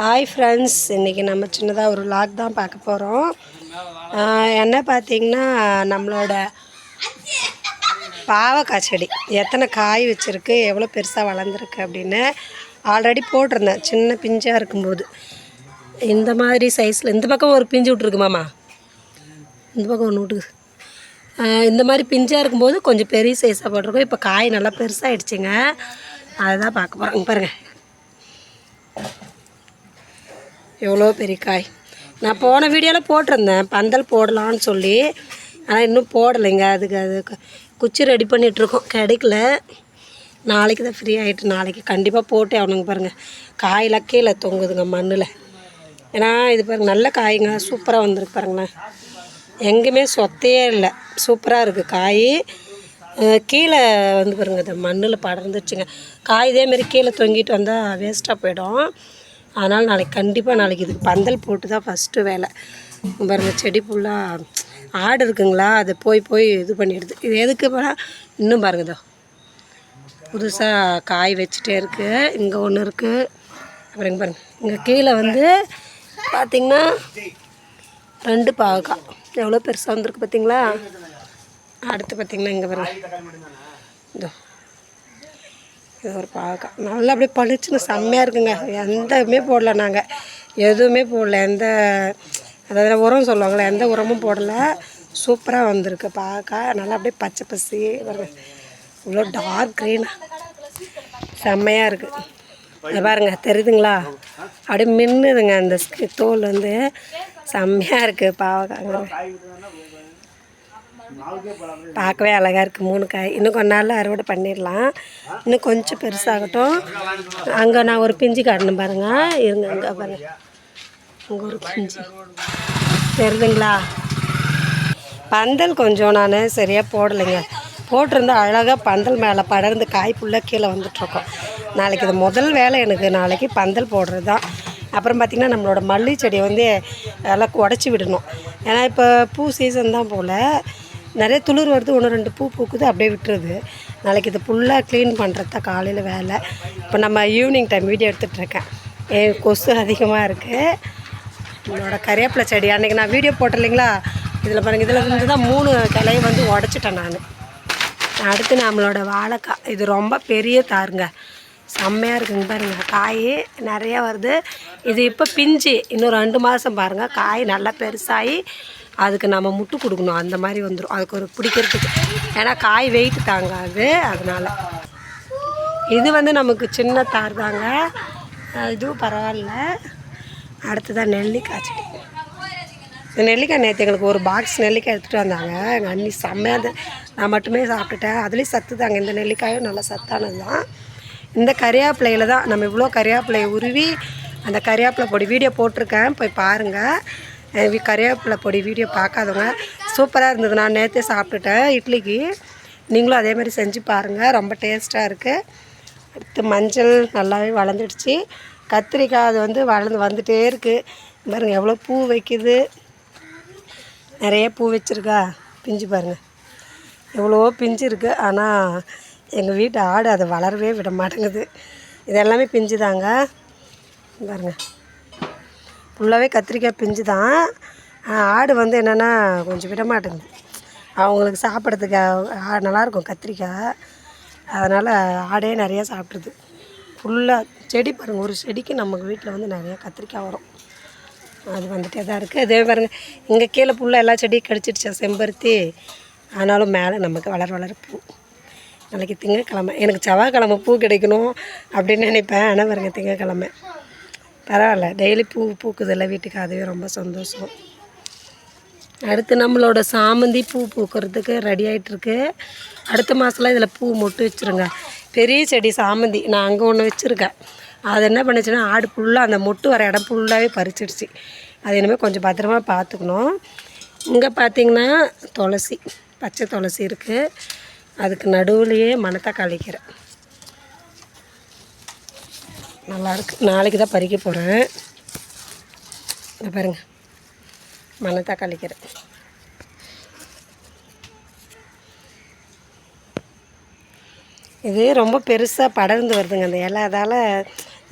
Hi friends இன்றைக்கி நம்ம சின்னதாக ஒரு லாக் தான் பார்க்க போகிறோம் என்ன பார்த்தீங்கன்னா நம்மளோட பாவக்காய் செடி. எத்தனை காய் வச்சுருக்கு எவ்வளோ பெருசாக வளர்ந்துருக்கு அப்படின்னு ஆல்ரெடி போட்டிருந்தேன். சின்ன பிஞ்சாக இருக்கும்போது. இந்த மாதிரி சைஸில் இந்த பக்கம் ஒரு பிஞ்சு விட்ருக்கு மாமா. இந்த பக்கம் ஒன்று விட்டுக்கு. இந்த மாதிரி பிஞ்சாக இருக்கும்போது கொஞ்சம் பெரிய சைஸாக போட்டிருக்கோம். இப்போ காய் நல்லா பெருசாகிடுச்சிங்க அதை தான் பார்க்க போகிறோம் பாருங்கள் எவ்வளோ பெரிய காய் நான் போன வீடியோவில் போட்டிருந்தேன். பந்தல் போடலான்னு சொல்லி. ஆனால் இன்னும் போடலைங்க. அதுக்கு அது குச்சி ரெடி பண்ணிகிட்ருக்கோம் கிடைக்கல. நாளைக்கு தான் ஃப்ரீ ஆகிட்டு நாளைக்கு கண்டிப்பாக போட்டே ஆகணுங்க பாருங்கள் காயெல்லாம் கீழே தொங்குதுங்க மண்ணில். ஏன்னா இது பாருங்க நல்ல காய்ங்க. சூப்பராக வந்திருக்கு பாருங்களேன். எங்கேயுமே சொத்தையே இல்லை. சூப்பராக இருக்குது காய். கீழே வந்து பாருங்க இந்த மண்ணில் படர்ந்துச்சுங்க காய் இதேமாரி கீழே தொங்கிட்டு வந்தால் வேஸ்ட்டாக போயிடும். அதனால் நாளைக்கு கண்டிப்பாக நாளைக்கு இதுக்கு பந்தல் போட்டு தான் ஃபஸ்ட்டு வேலை. பாருங்கள் பாருங்க செடி ஃபுல்லாக ஆடு இருக்குங்களா? அது போய் போய் இது பண்ணிடுது. இது எதுக்கு போனால் இன்னும் பாருங்கதோ புதுசாக காய் வச்சுட்டே இருக்குது இங்கே ஒன்று இருக்குது அப்புறம் இங்கே பாருங்கள் இங்கே கீழே வந்து பார்த்திங்கன்னா ரெண்டு பாவக்காய். எவ்வளோ பெருசாக வந்திருக்கு பார்த்திங்களா அடுத்து பார்த்திங்கன்னா இங்கே பாருங்கள் இதோ. இது ஒரு பாவக்காய் நல்லா அப்படியே பளிச்சுன்னு செம்மையாக இருக்குங்க. எந்தமே போடல நாங்கள் எதுவுமே போடல. எந்த அதாவது உரம் சொல்லுவாங்களே எந்த உரமும் போடலை. சூப்பராக வந்திருக்கு பாவக்காய் நல்லா அப்படியே பச்சை பசி இவ்வளோ டார்க் க்ரீனாக செம்மையாக இருக்குது இதை பாருங்க. தெரியுதுங்களா? அப்படியே மின்னுதுங்க அந்த தோல் வந்து. செம்மையாக இருக்குது பாவக்காங்க பார்க்கவே அழகாக இருக்குது மூணு காய். இன்னும் கொஞ்ச நாளில் அறுவடை பண்ணிடலாம். இன்னும் கொஞ்சம் பெருசாகட்டும். அங்கே நான் ஒரு பிஞ்சு காட்டணும் பாருங்கள் இருங்க அங்கே பாருங்க. அங்கே ஒரு பிஞ்சு. தெரியுதுங்களா? பந்தல் கொஞ்சம் நான் சரியாக போடலைங்க. போட்டிருந்தா அழகாக பந்தல் மேலே படர்ந்து காய் ஃபுல்லாக கீழே வந்துட்ருக்கோம் நாளைக்கு இது முதல் வேலை எனக்கு. நாளைக்கு பந்தல் போடுறது தான் அப்புறம் பார்த்திங்கன்னா நம்மளோட மல்லி செடியை வந்து எல்லாம் உடச்சி விடணும். ஏன்னா இப்போ பூ சீசன் தான் போல். நிறைய துளிர் வருது. ஒன்று ரெண்டு பூ பூக்குது அப்படியே விட்டுருது. நாளைக்கு இது ஃபுல்லாக க்ளீன் பண்ணுறது தான் காலையில் வேலை. இப்போ நம்ம ஈவினிங் டைம் வீடியோ எடுத்துகிட்ருக்கேன் என் கொசு அதிகமாக இருக்குது என்னோடய கறிவேப்பிலை செடி. அன்றைக்கி நான் வீடியோ போட்டேன் இல்லைங்களா? இதில் பாருங்கள் இதில் இருந்து தான் மூணு கிளையை வந்து உடச்சிட்டேன் நான். அடுத்து நம்மளோட வாழைக்காய். இது ரொம்ப பெரிய தாருங்க. செம்மையாக இருக்குங்க பாருங்கள் காய் நிறையா வருது. இது இப்போ பிஞ்சு. இன்னும் ரெண்டு மாதம் பாருங்கள் காய் நல்லா பெருசாகி அதுக்கு நம்ம முட்டு கொடுக்கணும். அந்த மாதிரி வந்துடும் அதுக்கு ஒரு பிடிக்கிறதுக்கு. ஏன்னா காய் வெயிட் தாங்காது. அதனால். இது வந்து நமக்கு சின்ன தார் தாங்க. இதுவும் பரவாயில்ல. அடுத்ததான் நெல்லிக்காய் செடி. இந்த நெல்லிக்காய் நேற்று எங்களுக்கு ஒரு பாக்ஸ் நெல்லிக்காய் எடுத்துகிட்டு வந்தாங்க. எங்கள் அண்ணி செம்மையாக நான் மட்டுமே சாப்பிட்டுட்டேன். அதுலேயும் சத்து தாங்க. இந்த நெல்லிக்காயும் நல்லா சத்தானது தான். இந்த கறிவேப்பிலையில தான் நம்ம இவ்வளோ கறிவேப்பிலையை உருவி அந்த கறிவேப்பிலை பொடி வீடியோ போட்டிருக்கேன். போய் பாருங்கள் கறிவேப்பிலை பொடி வீடியோ பார்க்காதவங்க சூப்பராக இருந்தது. நான் நேற்றே சாப்பிட்டுட்டேன். இட்லிக்கு நீங்களும் அதே மாதிரி செஞ்சு பாருங்கள் ரொம்ப டேஸ்ட்டாக இருக்குது அடுத்து மஞ்சள் நல்லாவே வளர்ந்துடுச்சு. கத்திரிக்காய் அது வந்து வளர்ந்து வந்துகிட்டே இருக்குது பாருங்கள் எவ்வளோ பூ வைக்குது. நிறைய பூ வச்சுருக்கா. பிஞ்சு பாருங்கள் எவ்வளோ பிஞ்சு இருக்குது ஆனால் எங்கள் வீட்டு ஆடு அதை வளரவே விட மாட்டேங்குது. இது எல்லாமே பிஞ்சு தாங்க பாருங்க. ஃபுல்லாகவே கத்திரிக்காய் பிஞ்சு தான். ஆடு வந்து என்னென்னா கொஞ்சம் விட மாட்டேங்குது அவங்களுக்கு சாப்பிட்றதுக்கு ஆ- நல்லாயிருக்கும் கத்திரிக்காய். அதனால் ஆடே நிறையா சாப்பிட்ருது ஃபுல்லாக செடி பாருங்கள் ஒரு செடிக்கு நம்ம வீட்டில் வந்து நிறையா கத்திரிக்காய் வரும். அது வந்துட்டே தான் இருக்குது அதே பாருங்கள் இங்கே கீழே ஃபுல்லாக எல்லா செடியும் கடிச்சிடுச்சா செம்பருத்தி. ஆனாலும் மேலே நமக்கு வளர வளர பூ. நாளைக்கு திங்கக்கிழமை எனக்கு செவ்வாய்க்கிழமை பூ கிடைக்கணும் அப்படின்னு நினைப்பேன். ஆனால் பாருங்கள் திங்கக்கிழமை. பரவாயில்ல. டெய்லி பூ பூக்குதில்ல வீட்டுக்கு. அதுவே ரொம்ப சந்தோஷம். அடுத்து நம்மளோட சாமந்தி பூ பூக்கிறதுக்கு ரெடி ஆகிட்டுருக்கு அடுத்த மாதம்லாம் இதில் பூ மொட்டு வச்சுருங்க. பெரிய செடி சாமந்தி. நான் அங்கே ஒன்று வச்சுருக்கேன். அது என்ன பண்ணுச்சுன்னா ஆடு ஃபுல்லாக அந்த மொட்டு வர இடம் ஃபுல்லாகவே பறிச்சிடுச்சு. அது இனிமேல் கொஞ்சம் பத்திரமா பார்த்துக்கணும். இங்கே பார்த்தீங்கன்னா துளசி. பச்சை துளசி இருக்குது அதுக்கு நடுவுலையே மணத்தை கழிக்கிறேன் நல்லா இருக்கு நாளைக்கு தான் பறிக்க போகிறேன் இங்க பாருங்கள் மணத்தக்காளி கீரை இது ரொம்ப பெருசாக படர்ந்து வருதுங்க. அந்த இலை அதால்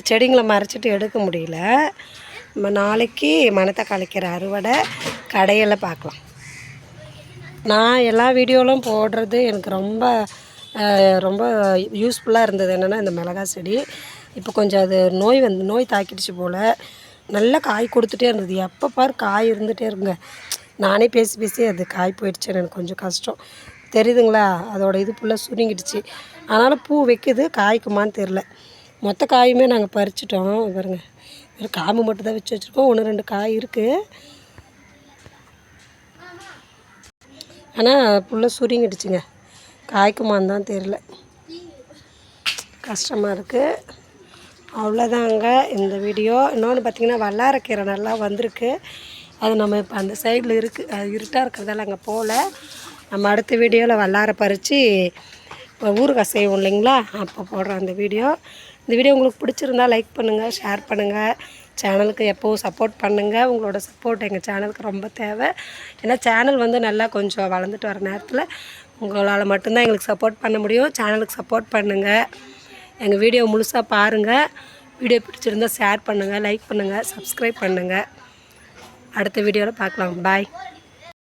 செடிங்களை மறைச்சிட்டு எடுக்க முடியல. நம்ம நாளைக்கு மணத்தக்காளி அறுவடை கடையில் பார்க்கலாம் நான் எல்லா வீடியோவிலும் போடுறது எனக்கு ரொம்ப ரொம்ப யூஸ்ஃபுல்லாக இருந்தது என்னென்னா இந்த மிளகா செடி. இப்போ கொஞ்சம் அது நோய் வந்து நோய் தாக்கிடுச்சு போல். நல்லா காய் கொடுத்துட்டே இருந்தது. எப்போ பாரு காய் இருந்துகிட்டே இருங்க நானே பேசி பேசி அது காய் போயிடுச்சு. எனக்கு கொஞ்சம் கஷ்டம். தெரியுதுங்களா? அதோட இது ஃபுல்லாக சுருங்கிடுச்சு. அதனால் பூ வைக்குது. காய்க்குமான்னு தெரில மொத்த காயுமே நாங்கள் பறிச்சிட்டோம். பாருங்க. வெறும் காம்பு மட்டும் தான் வச்சு வச்சுருக்கோம். ஒன்று ரெண்டு காய் இருக்குது ஆனால் ஃபுல்லாக சுருங்கிடுச்சுங்க. காய்க்குமான்னு தான் தெரில கஷ்டமாக இருக்குது அவ்வளோதாங்க இந்த வீடியோ. இன்னொன்று பார்த்தீங்கன்னா வல்லாரக்கீரை நல்லா வந்திருக்கு. அது நம்ம இப்போ அந்த சைடில் இருக்குது அது இருட்டாக இருக்கிறதால அங்கே போகல நம்ம அடுத்த வீடியோவில் வல்லாரை பறித்து ஊறுகாய் செய்வோம் இல்லைங்களா? அப்போ போடுறோம் அந்த வீடியோ. இந்த வீடியோ உங்களுக்கு பிடிச்சிருந்தா லைக் பண்ணுங்கள் ஷேர் பண்ணுங்கள் சேனலுக்கு எப்போவும் சப்போர்ட் பண்ணுங்கள் உங்களோட சப்போர்ட் எங்கள் சேனலுக்கு ரொம்ப தேவை. ஏன்னா சேனல் வந்து நல்லா கொஞ்சம் வளர்ந்துட்டு வர நேரத்தில் உங்களால் மட்டும்தான் எங்களுக்கு சப்போர்ட் பண்ண முடியும். சேனலுக்கு சப்போர்ட் பண்ணுங்கள் எங்கள் வீடியோ முழுசாக பாருங்கள் வீடியோ பிடிச்சிருந்தா ஷேர் பண்ணுங்கள் லைக் பண்ணுங்கள் சப்ஸ்கிரைப் பண்ணுங்கள் அடுத்த வீடியோவில் பார்க்கலாம். பாய்